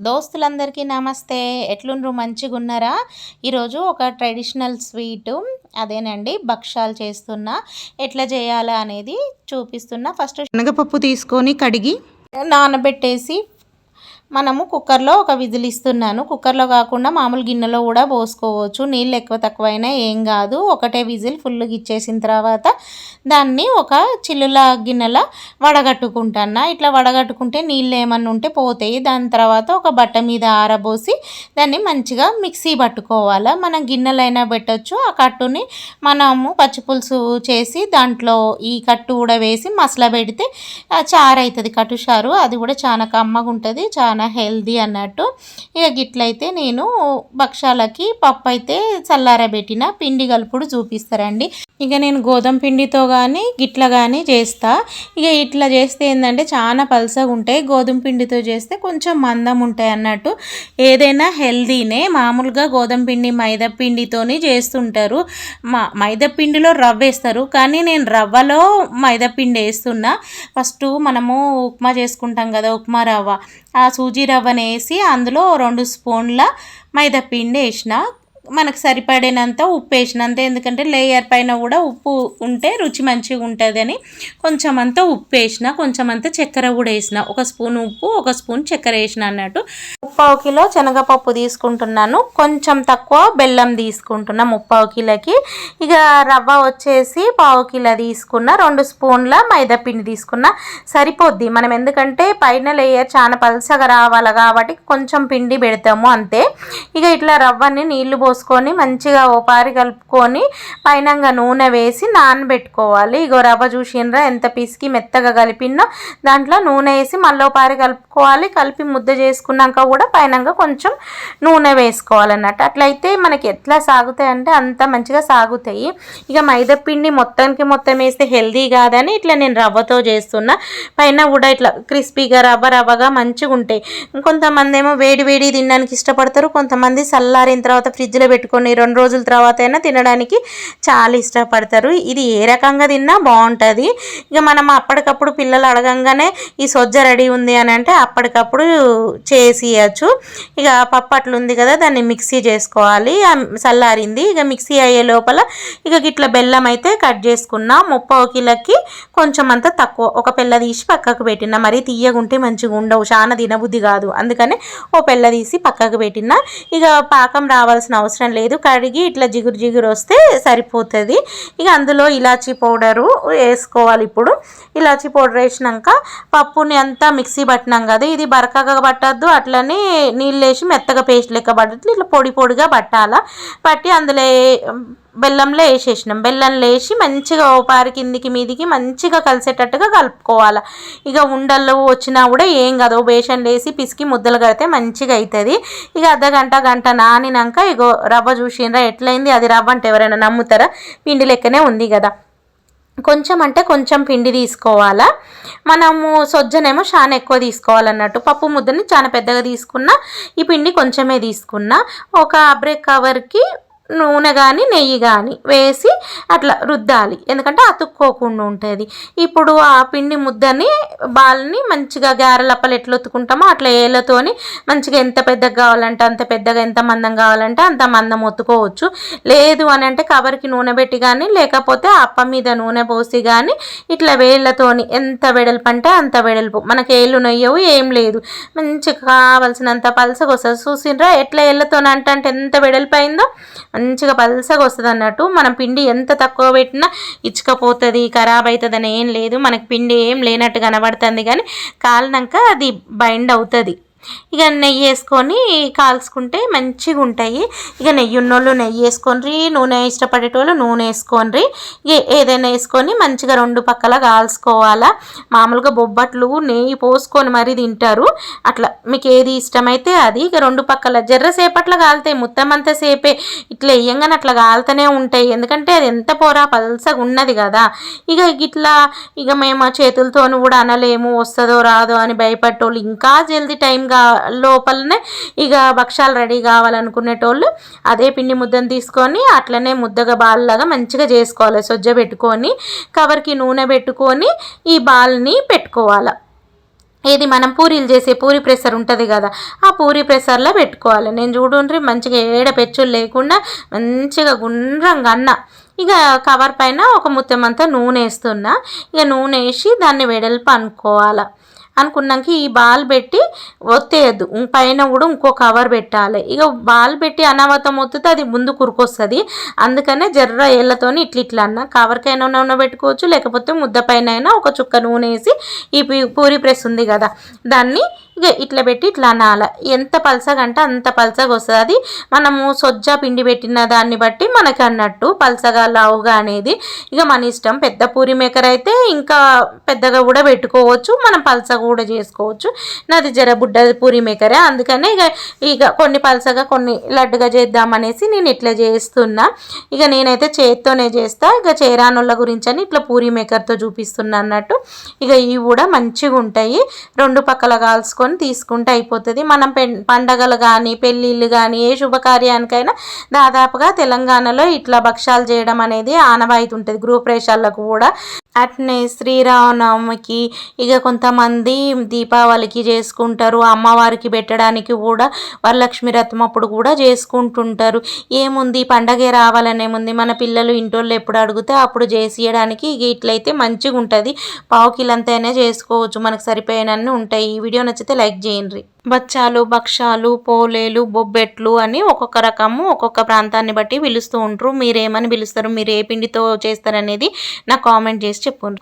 దోస్తులందరికీ నమస్తే. ఎట్లుండ్రు? మంచిగా ఉన్నారా ఈరోజు ఒక ట్రెడిషనల్ స్వీటు అదేనండి భక్షాలు చేస్తున్నా. ఎట్లా చేయాలా అనేది చూపిస్తున్నా. ఫస్ట్ శనగపప్పు తీసుకొని కడిగి నానబెట్టేసి మనము కుక్కర్లో ఒక విజిల్ ఇస్తున్నాను. కుక్కర్లో కాకుండా మామూలు గిన్నెలో కూడా పోసుకోవచ్చు. నీళ్ళు ఎక్కువ తక్కువైనా ఏం కాదు. ఒకటే విజిల్ ఫుల్గా ఇచ్చేసిన తర్వాత దాన్ని ఒక చిల్లుల గిన్నెల వడగట్టుకుంటాను? ఇట్లా వడగట్టుకుంటే నీళ్ళు ఏమన్నా ఉంటే పోతాయి. దాని తర్వాత ఒక బట్ట మీద ఆరబోసి దాన్ని మంచిగా మిక్సీ పట్టుకోవాలి? మనం గిన్నెలైనా పెట్టచ్చు. ఆ కట్టుని మనము పచ్చిపులుసు చేసి దాంట్లో ఈ కట్టు కూడా వేసి మసల పెడితే చారు అవుతుంది కట్టు చారు. అది కూడా చాలా కమ్మగా ఉంటుంది చాలా హెల్దీ అన్నట్టు. ఇక గిట్లయితే నేను భక్షాలకి పప్పు అయితే చల్లారబెట్టిన పిండి కలుపుడు చూపిస్తారండి. ఇక నేను గోధుమ పిండితో కానీ గిట్ల కానీ చేస్తా. ఇక ఇట్లా చేస్తే ఏంటంటే చాలా పలసగా ఉంటాయి. గోధుమ పిండితో చేస్తే కొంచెం మందం ఉంటాయి అన్నట్టు. ఏదైనా హెల్దీనే మామూలుగా గోధుమ పిండి మైదా పిండితోని చేస్తుంటారు. మా మైదా పిండిలో రవ్వ వేస్తారు. కానీ నేను రవ్వలో మైదా పిండి వేస్తున్నా. ఫస్ట్ మనము ఉప్మా చేసుకుంటాం కదా ఉప్మా రవ్వ. ఆ సూజీ రవ్వను వేసి అందులో రెండు స్పూన్ల మైదా పిండి వేసిన. మనకు సరిపడినంత ఉప్పు వేసినంత ఎందుకంటే లేయర్ పైన కూడా ఉప్పు ఉంటే రుచి మంచిగా ఉంటుందని. కొంచెం అంత ఉప్పు వేసిన కొంచెం అంత చక్కెర కూడా వేసిన. ఒక స్పూన్ ఉప్పు ఒక స్పూన్ చక్కెర వేసిన అన్నట్టు. ముప్పావు కిలో శనగపప్పు తీసుకుంటున్నాను. కొంచెం తక్కువ బెల్లం తీసుకుంటున్నా ముప్పావు కిలోకి. ఇక రవ్వ వచ్చేసి పావు కిలో తీసుకున్న రెండు స్పూన్ల మైదా పిండి తీసుకున్న. సరిపోద్ది. మనం ఎందుకంటే పైన లేయర్ చాలా పలసగా రావాలి కాబట్టి కొంచెం పిండి పెడతాము అంతే. ఇక ఇట్లా రవ్వని నీళ్ళు పోసుకొని మంచిగా ఓపారి కలుపుకొని పైనంగా నూనె వేసి నానబెట్టుకోవాలి. ఇగో రవ్వ చూసినరా ఎంత పిసికి మెత్తగా కలిపినో దాంట్లో నూనె వేసి మళ్ళీ పారి కలుపుకోవాలి. కలిపి ముద్ద చేసుకున్నాక కూడా పైనంగా కొంచెం నూనె వేసుకోవాలన్నట్టు. అట్లయితే మనకి ఎట్లా సాగుతాయి అంటే అంత మంచిగా సాగుతాయి. ఇక మైదా పిండి మొత్తానికి మొత్తం వేస్తే హెల్దీ కాదని ఇట్లా నేను రవ్వతో చేస్తున్నా. పైన కూడా ఇట్లా క్రిస్పీగా రవ్వ రవ్వగా మంచిగా ఉంటాయి. కొంతమంది ఏమో వేడి వేడి తినడానికి ఇష్టపడతారు. కొంతమంది చల్లారిన తర్వాత ఫ్రిడ్జ్లో ఫ్రిడ్జ్లో పెట్టుకొని రెండు రోజుల తర్వాత అయినా తినడానికి చాలా ఇష్టపడతారు. ఇది ఏ రకంగా తిన్నా బాగుంటుంది. ఇక మనం అప్పటికప్పుడు పిల్లలు అడగంగానే ఈ సొజ్జ రెడీ ఉంది అని అంటే అప్పటికప్పుడు చేసి ఇవ్వచ్చు ఇక పప్పు అట్లా ఉంది కదా దాన్ని మిక్సీ చేసుకోవాలి. చల్లారింది. ఇక మిక్సీ అయ్యే లోపల ఇక ఇట్లా బెల్లం అయితే కట్ చేసుకున్నా. ముప్పై కిలోకి కొంచెం అంత తక్కువ. ఒక పిల్ల తీసి పక్కకు పెట్టిన. మరి తీయగుంటే మంచిగా ఉండవు. చాలా తినబుద్ధి కాదు. అందుకని ఓ పిల్ల తీసి పక్కకు పెట్టిన. ఇక పాకం రావాల్సిన అవసరం అవసరం లేదు. కడిగి ఇట్లా జిగురు జిగురు వస్తే సరిపోతుంది. ఇక అందులో ఇలాచీ పౌడరు వేసుకోవాలి ఇప్పుడు. ఇలాచీ పౌడర్ వేసినాక పప్పుని అంతా మిక్సీ పట్టినాం కదా. ఇది బరకగా పట్టద్దు. అట్లనే నీళ్ళు వేసి మెత్తగా పేస్ట్ లెక్క పడుతుంది. ఇట్లా పొడి పొడిగా పట్టాలా. పట్టి అందులో బెల్లంలో వేసేసినాం. బెల్లంలో వేసి మంచిగా ఓపారి కిందికి మీదికి మంచిగా కలిసేటట్టుగా కలుపుకోవాలి. ఇక ఉండల్లో వచ్చినా కూడా ఏం కాదు. బేషన్ వేసి పిసికి ముద్దలు కడితే మంచిగా అవుతుంది ఇక అర్ధ గంట గంట నానినాక ఇగో రవ్వ చూసినరా ఎట్లయింది? అది రవ్వ అంటే ఎవరైనా నమ్ముతారా? పిండి లెక్కనే ఉంది కదా. కొంచెం అంటే కొంచెం పిండి తీసుకోవాలా. మనము సొజ్జనేమో చాలా ఎక్కువ తీసుకోవాలన్నట్టు. పప్పు ముద్దని చాలా పెద్దగా తీసుకున్నా ఈ పిండి కొంచెమే తీసుకున్నా. ఒక అబ్రేక్ కవర్కి నూనె కానీ నెయ్యి కానీ వేసి అట్లా రుద్దాలి. ఎందుకంటే అతుక్కోకుండా ఉంటుంది. ఇప్పుడు ఆ పిండి ముద్దని బాల్ని మంచిగా గారెలప్పలు ఎట్లా ఒత్తుకుంటామో అట్లా ఏళ్ళతోని మంచిగా ఎంత పెద్దగా కావాలంటే అంత పెద్దగా ఎంత మందం కావాలంటే అంత మందం ఒత్తుకోవచ్చు. లేదు అని అంటే కవర్కి నూనె పెట్టి కానీ లేకపోతే అప్ప మీద నూనె పోసి కానీ ఇట్లా వేళ్ళతోని ఎంత వెడల్పు అంటే అంత వెడల్పు. మనకి ఏళ్ళు నొయ్యవు ఏం లేదు. మంచిగా కావాల్సినంత పలసగా వస్తుంది చూసిండ్రా ఎట్లా ఏళ్ళతోని అంటే అంటే ఎంత వెడల్పు అయిందో మంచిగా పలసగా వస్తుంది అన్నట్టు. మనం పిండి ఎంత తక్కువ పెట్టినా ఇచ్చుకపోతుంది ఖరాబ్ అవుతుంది అని ఏం లేదు. మనకి పిండి ఏం లేనట్టు కనబడుతుంది కానీ కాలినాక అది బైండ్ అవుతుంది. ఇక నెయ్యి వేసుకొని కాల్చుకుంటే మంచిగా ఉంటాయి ఇక నెయ్యి ఉన్నోళ్ళు నెయ్యి వేసుకొని నూనె ఇష్టపడేటోళ్ళు నూనె వేసుకొని ఏదైనా వేసుకొని మంచిగా రెండు పక్కల కాల్చుకోవాలా. మామూలుగా బొబ్బట్లు నెయ్యి పోసుకొని మరీ తింటారు. అట్లా మీకు ఏది ఇష్టమైతే అది. ఇక రెండు పక్కల జర్ర సేపట్లో కాలుతాయి మొత్తం అంతసేపే ఇట్లా వేయంగానే అట్లా కాలుతూనే ఉంటాయి. ఎందుకంటే అది ఎంత పోరా పల్సగా ఉన్నది కదా. ఇక ఇట్లా ఇక మేము చేతులతోనూ కూడా అనలేము వస్తుందో రాదో అని భయపడేటోళ్ళు ఇంకా జల్దీ టైం లోపలనే ఇక భక్షాలు రెడీ కావాలనుకునేటోళ్ళు అదే పిండి ముద్దను తీసుకొని అట్లనే ముద్దగా బాల్లాగా మంచిగా చేసుకోవాలి. సొజ్జ పెట్టుకొని కవర్కి నూనె పెట్టుకొని ఈ బాల్ని పెట్టుకోవాలి. ఏది మనం పూరీలు చేసే పూరి ప్రెషర్ ఉంటుంది కదా ఆ పూరి ప్రెషర్లో పెట్టుకోవాలి. నేను చూడుండ్రి మంచిగా ఏడ పెచ్చులు లేకుండా మంచిగా గుండ్రంగా అన్న. ఇక కవర్ పైన ఒక ముత్తెమంతా నూనె వేస్తున్నా. ఇక నూనె వేసి దాన్ని వెడల్పు అనుకోవాలి. అనుకున్నాక ఈ బాల్ పెట్టి ఒత్తేయద్దు. పైన కూడా ఇంకో కవర్ పెట్టాలి. ఇక బాల్ పెట్టి అనావతం ఒత్తితే అది ముందు కురుకొస్తుంది. అందుకనే జర్ర ఏళ్ళతో ఇట్ల ఇట్లా అన్న. కవర్కైనా నూనె పెట్టుకోవచ్చు లేకపోతే ముద్ద పైన అయినా ఒక చుక్క నూనె వేసి ఈ పీ- పూరి ప్రెస్ ఉంది కదా దాన్ని ఇక ఇట్లా పెట్టి ఇట్లా అనాలి. ఎంత పల్సగా అంటే అంత పలసగా వస్తుంది అది మనము సొజ్జ పిండి పెట్టిన దాన్ని బట్టి మనకి అన్నట్టు పలసగా లావుగా అనేది ఇక మన ఇష్టం. పెద్ద పూరి మేకర్ అయితే ఇంకా పెద్దగా కూడా పెట్టుకోవచ్చు. మనం పలసగా కూడా చేసుకోవచ్చు. నాది జర బుడ్డ పూరి మేకరే. అందుకనే ఇక ఇక కొన్ని పలసగా కొన్ని లడ్డుగా చేద్దామనేసి నేను ఇట్లా చేస్తున్నా. ఇక నేనైతే చేత్తోనే చేస్తా. ఇక చేరానుల గురించి అని ఇట్లా పూరి మేకర్తో చూపిస్తున్నా అన్నట్టు. ఇక ఇవి కూడా మంచిగా ఉంటాయి రెండు పక్కల కాల్చుకొని తీసుకుంటే అయిపోతుంది. మనం పెన్ పండగలు కానీ పెళ్ళిళ్ళు కానీ ఏ శుభకార్యానికైనా దాదాపుగా తెలంగాణలో ఇట్లా భక్ష్యాలు చేయడం అనేది ఆనవాయితీ ఉంటుంది గృహప్రవేశాలకు కూడా. అట్నే శ్రీరామనవమికి ఇక కొంతమంది దీపావళికి చేసుకుంటారు. అమ్మవారికి పెట్టడానికి కూడా వరలక్ష్మి రథం అప్పుడు కూడా చేసుకుంటుంటారు. ఏముంది? పండగే రావాలనేముంది మన పిల్లలు ఇంటోళ్ళు ఎప్పుడు అడిగితే అప్పుడు చేసేయడానికి ఇక ఇట్లయితే మంచిగా ఉంటుంది పావు కిలంతైనా చేసుకోవచ్చు. మనకు సరిపోయినన్ని ఉంటాయి. ఈ వీడియో నచ్చితే లైక్ చేయండి. బచ్చాలు భక్షాలు పోలేలు బొబ్బెట్లు అని ఒక్కొక్క రకము ఒక్కొక్క ప్రాంతాన్ని బట్టి పిలుస్తూ ఉంటారు. మీరేమని పిలుస్తారు? మీరు ఏ పిండితో చేస్తారనేది నాకు కామెంట్ చేసి చెప్పుకోండి